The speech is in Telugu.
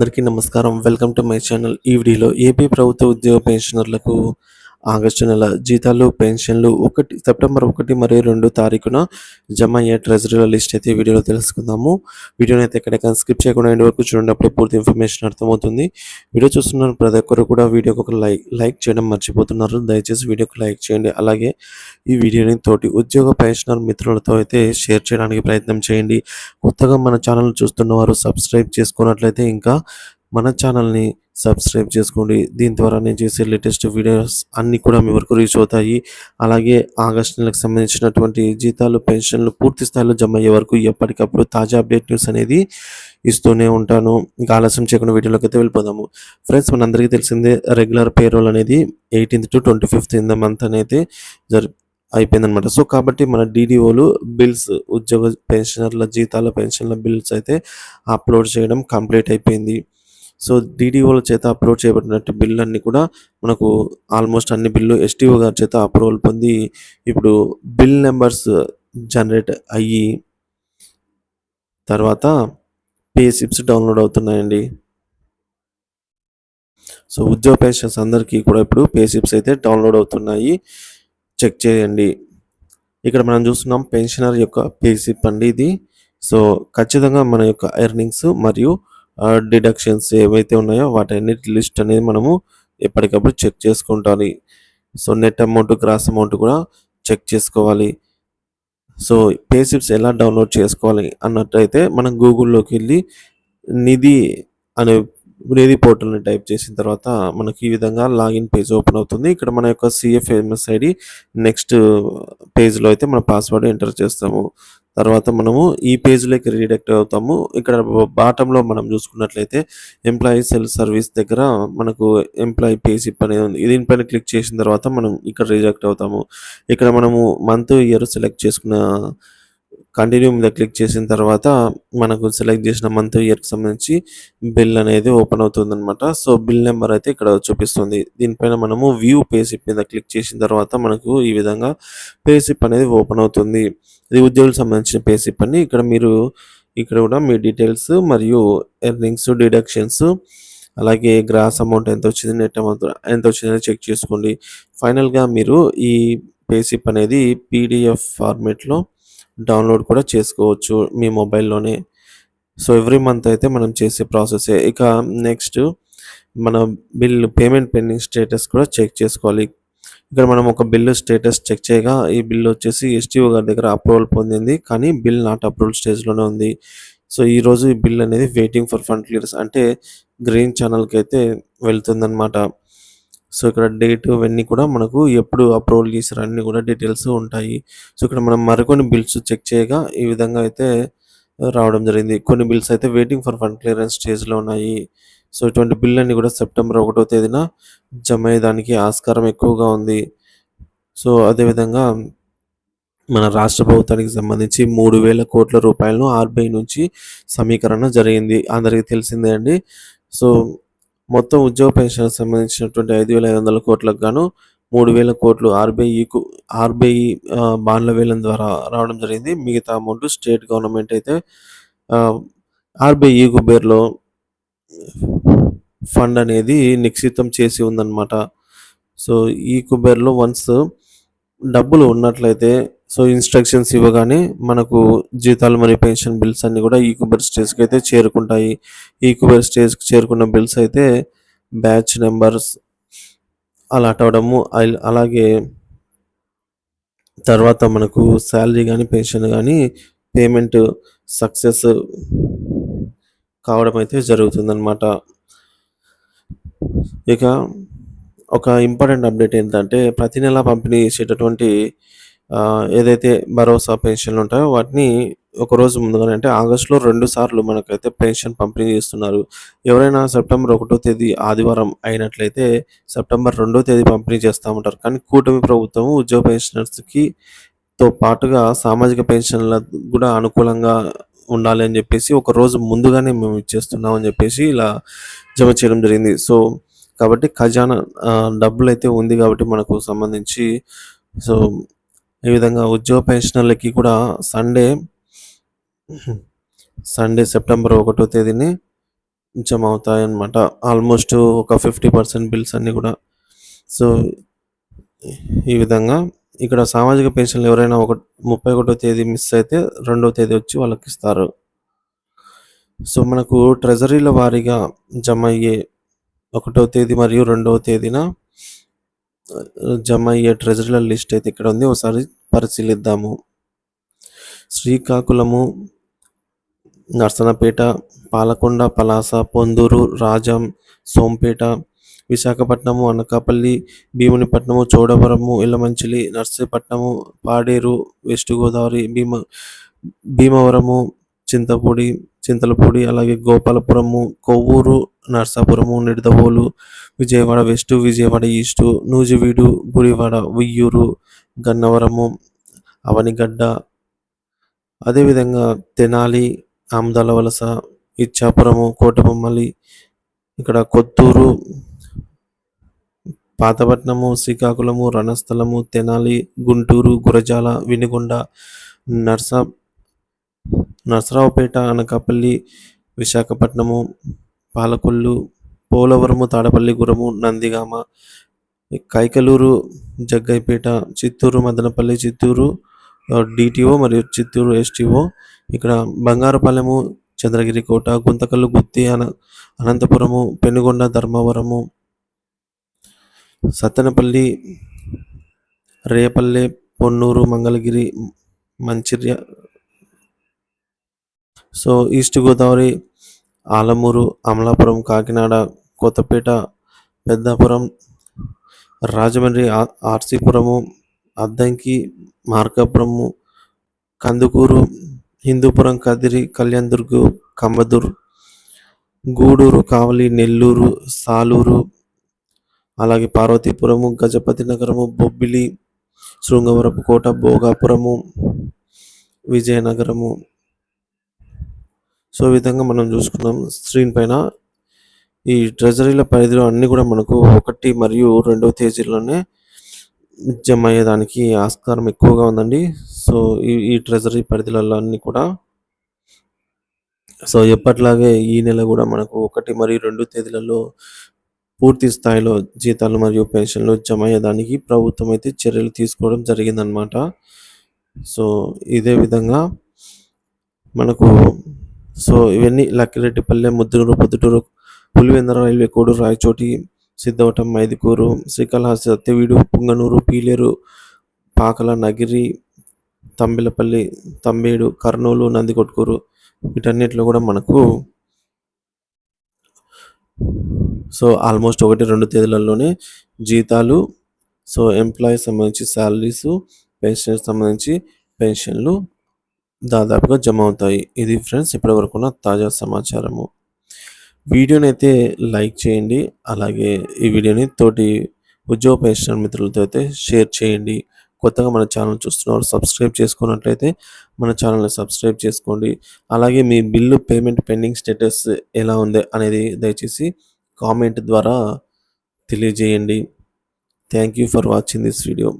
అందరికీ నమస్కారం. Welcome to my channel. ఈ వీడియోలో ఏపీ ప్రభుత్వ ఉద్యోగ పెన్షనర్లకు ఆగస్టు నెల జీతాలు పెన్షన్లు ఒకటి సెప్టెంబర్ ఒకటి మరియు రెండు తారీఖున జమ అయ్యే ట్రెజరీల లిస్ట్ అయితే వీడియోలో తెలుసుకుందాము. వీడియోని అయితే ఎక్కడెక్కడ స్కిప్ చేయకుండా ఎండ్ వరకు చూడండి పూర్తి ఇన్ఫర్మేషన్ అర్థమవుతుంది. వీడియో చూస్తున్న ప్రతి ఒక్కరు కూడా వీడియోకి ఒక లైక్ లైక్ చేయడం మర్చిపోతున్నారు. దయచేసి వీడియోకి లైక్ చేయండి. అలాగే ఈ వీడియోని తోటి ఉద్యోగ పెన్షనర్ మిత్రులతో అయితే షేర్ చేయడానికి ప్రయత్నం చేయండి. కొత్తగా మన ఛానల్ చూస్తున్న వారు సబ్స్క్రైబ్ చేసుకున్నట్లయితే ఇంకా మన ఛానల్ని సబ్స్క్రైబ్ చేసుకోండి. దీని ద్వారా నేను చేసే లేటెస్ట్ వీడియోస్ అన్నీ కూడా మీ వరకు రీచ్ అవుతాయి. అలాగే ఆగస్ట్ నెలకు సంబంధించినటువంటి జీతాలు పెన్షన్లు పూర్తి స్థాయిలో జమ అయ్యే వరకు ఎప్పటికప్పుడు తాజా అప్డేట్ న్యూస్ అనేది ఇస్తూనే ఉంటాను. ఇంకా ఆలస్యం చేయకుండా వీడియోలోకి అయితే వెళ్ళిపోదాము. ఫ్రెండ్స్ మనందరికీ తెలిసిందే రెగ్యులర్ పేరోల్ అనేది eighteenth to twenty fifth in the month అనేది జరి అయిపోయిందనమాట సో కాబట్టి మన డీడీఓలు బిల్స్ ఉద్యోగ పెన్షనర్ల జీతాల పెన్షన్ల బిల్స్ అయితే అప్లోడ్ చేయడం కంప్లీట్ అయిపోయింది. సో డీడీఓల చేత అప్లోడ్ చేయబడినట్టు బిల్లు అన్నీ కూడా మనకు ఆల్మోస్ట్ అన్ని బిల్లు ఎస్టీఓ గారి చేత అప్రూవల్ పొంది ఇప్పుడు బిల్ నెంబర్స్ జనరేట్ అయ్యి తర్వాత పే సిప్స్ డౌన్లోడ్ అవుతున్నాయండి. సో ఉద్యోగ పెన్షన్స్ అందరికీ కూడా ఇప్పుడు పే సిప్స్ అయితే డౌన్లోడ్ అవుతున్నాయి. చెక్ చేయండి. ఇక్కడ మనం చూస్తున్నాం పెన్షనర్ యొక్క పే సిప్ అండి ఇది. సో ఖచ్చితంగా మన యొక్క ఎర్నింగ్స్ మరియు డిడక్షన్స్ ఏవైతే ఉన్నాయో వాటన్నిటి లిస్ట్ అనేది మనము ఎప్పటికప్పుడు check చేసుకుంటాలి. So net amount gross amount కూడా చెక్ చేసుకోవాలి. సో పేసిప్స్ ఎలా డౌన్లోడ్ చేసుకోవాలి అన్నట్టయితే మనం గూగుల్లోకి వెళ్ళి నిధి అనే నిధి పోర్టల్ని టైప్ చేసిన తర్వాత మనకి ఈ విధంగా లాగిన్ పేజ్ ఓపెన్ అవుతుంది. ఇక్కడ మన యొక్క సిఎఫ్ఎంఎస్ ఐడి నెక్స్ట్ పేజ్లో అయితే మన పాస్వర్డ్ ఎంటర్ చేస్తాము. తర్వాత మనము ఈ పేజ్లోకి రిడెక్ట్ అవుతాము. ఇక్కడ బాటంలో మనం చూసుకున్నట్లయితే ఎంప్లాయీ సెల్ సర్వీస్ దగ్గర మనకు ఎంప్లాయీ పేజ్ అనేది ఉంది. దీనిపైన క్లిక్ చేసిన తర్వాత మనం ఇక్కడ రిజెక్ట్ అవుతాము. ఇక్కడ మనము మంత్ ఇయర్ సెలెక్ట్ చేసుకున్న కంటిన్యూ మీద క్లిక్ చేసిన తర్వాత మనకు సెలెక్ట్ చేసిన మంత్ ఇయర్కి సంబంధించి బిల్ అనేది ఓపెన్ అవుతుంది అనమాట సో బిల్ నెంబర్ అయితే ఇక్కడ చూపిస్తుంది. దీనిపైన మనము వ్యూ పేసిప్ మీద క్లిక్ చేసిన తర్వాత మనకు ఈ విధంగా పేసిప్ అనేది ఓపెన్ అవుతుంది. ఇది ఉద్యోగులకు సంబంధించిన పేసిప్ అని ఇక్కడ మీరు ఇక్కడ కూడా మీ డీటెయిల్స్ మరియు ఎర్నింగ్స్ డిడక్షన్స్ అలాగే గ్రాస్ అమౌంట్ ఎంత వచ్చింది నెట్ అమౌంట్ ఎంత వచ్చిందని చెక్ చేసుకోండి. ఫైనల్గా మీరు ఈ పేసిప్ అనేది పీడిఎఫ్ ఫార్మేట్లో డౌన్లోడ్ కూడా చేసుకోవచ్చు మీ మొబైల్లోనే. సో ఎవ్రీ మంత్ అయితే మనం చేసే ప్రాసెసే. ఇక నెక్స్ట్ మన బిల్ పేమెంట్ పెండింగ్ స్టేటస్ కూడా చెక్ చేసుకోవాలి. ఇక్కడ మనం ఒక బిల్లు స్టేటస్ చెక్ చేయగా ఈ బిల్ వచ్చేసి ఎస్టీఓ గారి దగ్గర అప్రూవల్ పొందింది. కానీ బిల్ నాట్ అప్రూవల్ స్టేజ్లోనే ఉంది. సో ఈ రోజు ఈ బిల్ అనేది వెయిటింగ్ ఫర్ ఫండ్ క్లియర్స్ అంటే గ్రీన్ ఛానల్కి అయితే వెళ్తుందన్నమాట. సో ఇక్కడ డేట్ ఇవన్నీ కూడా మనకు ఎప్పుడు అప్రూవల్ చేశారు అన్నీ కూడా డీటెయిల్స్ ఉంటాయి. సో ఇక్కడ మనం మరికొన్ని బిల్స్ చెక్ చేయగా ఈ విధంగా అయితే రావడం జరిగింది. కొన్ని బిల్స్ అయితే వెయిటింగ్ ఫర్ ఫండ్ క్లియరెన్స్ స్టేజ్లో ఉన్నాయి. సో ఇటువంటి బిల్ అన్ని కూడా సెప్టెంబర్ ఒకటో తేదీన జమ అయ్యేదానికి ఆస్కారం ఎక్కువగా ఉంది. సో అదేవిధంగా మన రాష్ట్ర ప్రభుత్వానికి సంబంధించి మూడు వేల కోట్ల రూపాయలను ఆర్బీఐ నుంచి సమీకరణ జరిగింది. అందరికీ తెలిసిందే అండి. సో మొత్తం ఉద్యోగ పెన్షన్ సంబంధించినటువంటి ఐదు వేల ఐదు వందల కోట్లకు గాను మూడు వేల కోట్లు ఆర్బీఐకు ఆర్బీఐ బాండ్ల వేలం ద్వారా రావడం జరిగింది. మిగతా అమౌంట్ స్టేట్ గవర్నమెంట్ అయితే ఆర్బీఐ కుబేర్లో ఫండ్ అనేది నిక్షితం చేసి ఉందన్నమాట. సో ఈ కుబేర్లో వన్స్ డబ్బులు ఉన్నట్లయితే సో ఇన్స్ట్రక్షన్స్ ఇవ్వగానే మనకు జీతాలు మరియు పెన్షన్ బిల్స్ అన్నీ కూడా ఈ స్టేజ్కి అయితే చేరుకుంటాయి. ఈ స్టేజ్కి చేరుకున్న బిల్స్ అయితే బ్యాచ్ నెంబర్స్ అలాట్ అవడము అలాగే తర్వాత మనకు శాలరీ కానీ పెన్షన్ కానీ పేమెంట్ సక్సెస్ కావడం అయితే జరుగుతుందన్నమాట. ఇక ఒక ఇంపార్టెంట్ అప్డేట్ ఏంటంటే ప్రతి నెల పంపిణీ చేసేటటువంటి ఏదైతే భరోసా పెన్షన్లు ఉంటాయో వాటిని ఒక రోజు ముందుగానే అంటే ఆగస్టులో రెండు సార్లు మనకైతే పెన్షన్ పంపిణీ చేస్తున్నారు. ఎవరైనా సెప్టెంబర్ ఒకటో తేదీ ఆదివారం అయినట్లయితే సెప్టెంబర్ రెండో తేదీ పంపిణీ చేస్తూ ఉంటారు. కానీ కూటమి ప్రభుత్వం ఉద్యోగ పెన్షనర్స్కి తో పాటుగా సామాజిక పెన్షన్ల కూడా అనుకూలంగా ఉండాలి అని చెప్పేసి ఒక రోజు ముందుగానే మేము ఇచ్చేస్తున్నాం అని చెప్పేసి ఇలా జమ చేయడం జరిగింది. సో కాబట్టి ఖజానా డబ్బులు అయితే ఉంది కాబట్టి మనకు సంబంధించి సో ఈ విధంగా ఉద్యోగ పెన్షనర్లకి కూడా సండే సండే సెప్టెంబర్ ఒకటో తేదీని జమ అవుతాయన్నమాట. ఆల్మోస్ట్ ఒక ఫిఫ్టీ పర్సెంట్ బిల్స్ అన్నీ కూడా. సో ఈ విధంగా ఇక్కడ సామాజిక పెన్షన్లు ఎవరైనా ఒక ముప్పై ఒకటో తేదీ మిస్ అయితే రెండో తేదీ వచ్చి వాళ్ళకి ఇస్తారు. సో మనకు ట్రెజరీల వారీగా జమ అయ్యే ఒకటో తేదీ మరియు రెండవ తేదీన జమ అయ్యే ట్రెజరీల లిస్ట్ అయితే ఇక్కడ ఉంది. ఒకసారి పరిశీలిద్దాము. శ్రీకాకుళము నర్సనపేట పాలకొండ పలాస పొందూరు రాజం సోంపేట విశాఖపట్నము అనకాపల్లి భీమునిపట్నము చోడవరము ఇల్లమంచిలి నర్సీపట్నము పాడేరు వెస్ట్ గోదావరి భీమ భీమవరము చింతపూడి చింతలపూడి అలాగే గోపాలపురము కొవ్వూరు నర్సాపురము నిడదవోలు విజయవాడ వెస్ట్ విజయవాడ ఈస్టు నూజివీడు గురివాడ ఉయ్యూరు గన్నవరము అవనిగడ్డ అదేవిధంగా తెనాలి ఆమదాల వలస ఇచ్చాపురము కోటబొమ్మలి ఇక్కడ కొత్తూరు పాతపట్నము శ్రీకాకుళము రణస్థలము తెనాలి గుంటూరు గురజాల వినుగొండ నర్సా నర్సరావుపేట అనకాపల్లి విశాఖపట్నము పాలకొల్లు పోలవరము తాడపల్లి గురము నందిగామ కైకలూరు జగ్గైపేట చిత్తూరు మదనపల్లి చిత్తూరు డిటిఓ మరియు చిత్తూరు ఎస్టిఓ ఇక్కడ బంగారపాలెము చంద్రగిరి కోట గుంతకల్లు గుత్తి అన అనంతపురము పెనుగొండ ధర్మవరము సత్తెనపల్లి రేపల్లె పొన్నూరు మంగళగిరి మంచిర్య సో ఈస్ట్ గోదావరి ఆలమూరు అమలాపురం కాకినాడ కొత్తపేట పెద్దాపురం రాజమండ్రి ఆర్సీపురము అద్దంకి మార్కాపురము కందుకూరు హిందూపురం కదిరి కళ్యాణదుర్గు కంబదూర్ గూడూరు కావలి నెల్లూరు సాలూరు అలాగే పార్వతీపురము గజపతి నగరము బొబ్బిలి శృంగవరపు కోట భోగాపురము విజయనగరము సో ఈ విధంగా మనం చూసుకున్నాం స్క్రీన్ పైన ఈ ట్రెజరీల పరిధిలో అన్నీ కూడా మనకు ఒకటి మరియు రెండవ తేదీలోనే జమ అయ్యేదానికి ఆస్కారం ఎక్కువగా ఉందండి. సో ఈ ఈ ట్రెజరీ పరిధిలలో అన్నీ కూడా సో ఎప్పట్లాగే ఈ నెల కూడా మనకు ఒకటి మరియు రెండు తేదీలలో పూర్తి స్థాయిలో జీతాలు మరియు పెన్షన్లు జమ అయ్యేదానికి ప్రభుత్వం అయితే చర్యలు తీసుకోవడం జరిగిందనమాట సో ఇదే విధంగా మనకు సో ఇవన్నీ లక్కిరెడ్డిపల్లె ముద్దునూరు పొద్దుటూరు పులివెందర రైల్వే కోడు రాయచోటి సిద్ధవటం మైదుకూరు శ్రీకాళహస్తి సత్యవీడు పుంగనూరు పీలేరు పాకల నగిరి తంబిలపల్లి తంబేడు కర్నూలు నందికొట్కూరు వీటన్నిటిలో కూడా మనకు సో ఆల్మోస్ట్ ఒకటి రెండు తేదీలలోనే జీతాలు సో ఎంప్లాయీస్ సంబంధించి శాలరీస్ పెన్షన్ సంబంధించి పెన్షన్లు దాదాపుగా జమ అవుతాయి. ఇది ఫ్రెండ్స్ ఇప్పటివరకు ఉన్న తాజా సమాచారము. వీడియోని అయితే లైక్ చేయండి. అలాగే ఈ వీడియోని తోటి ఉద్యోగ పెన్షన్ మిత్రులతో అయితే షేర్ చేయండి. కొత్తగా మన ఛానల్ చూస్తున్నవారు సబ్స్క్రైబ్ చేసుకున్నట్లయితే మన ఛానల్ని సబ్స్క్రైబ్ చేసుకోండి. అలాగే మీ బిల్లు పేమెంట్ పెండింగ్ స్టేటస్ ఎలా ఉంది అనేది దయచేసి కామెంట్ ద్వారా తెలియజేయండి. Thank you for watching this video.